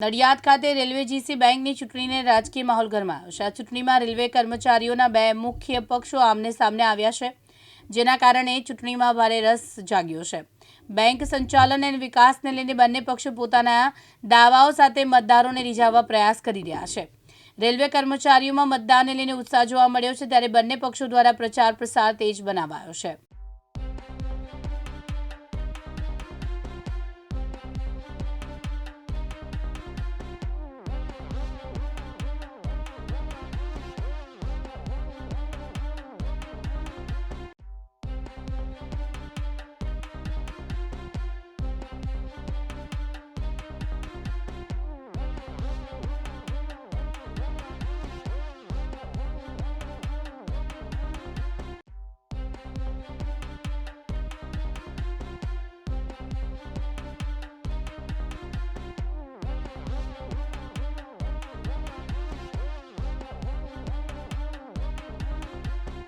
નડિયાદ ખાતે railway GC બેંકની ચૂંટણીને રાજકીય માહોલ ગરમાયો છે. આ ચૂંટણીમાં રેલવે કર્મચારીઓના બે મુખ્ય પક્ષો આમને સામને આવ્યા છે, જેના કારણે ચૂંટણીમાં ભારે રસ જાગ્યો છે. બેંક સંચાલન અને વિકાસને લઈને બંને પક્ષો પોતાના દાવાઓ સાથે મતદારોને રીઝાવવા પ્રયાસ કરી રહ્યા છે. રેલવે કર્મચારીઓમાં મતદાનને લઈને ઉત્સાહ જોવા મળ્યો છે, ત્યારે બંને પક્ષો દ્વારા પ્રચાર પ્રસાર તેજ બનાવાયો છે.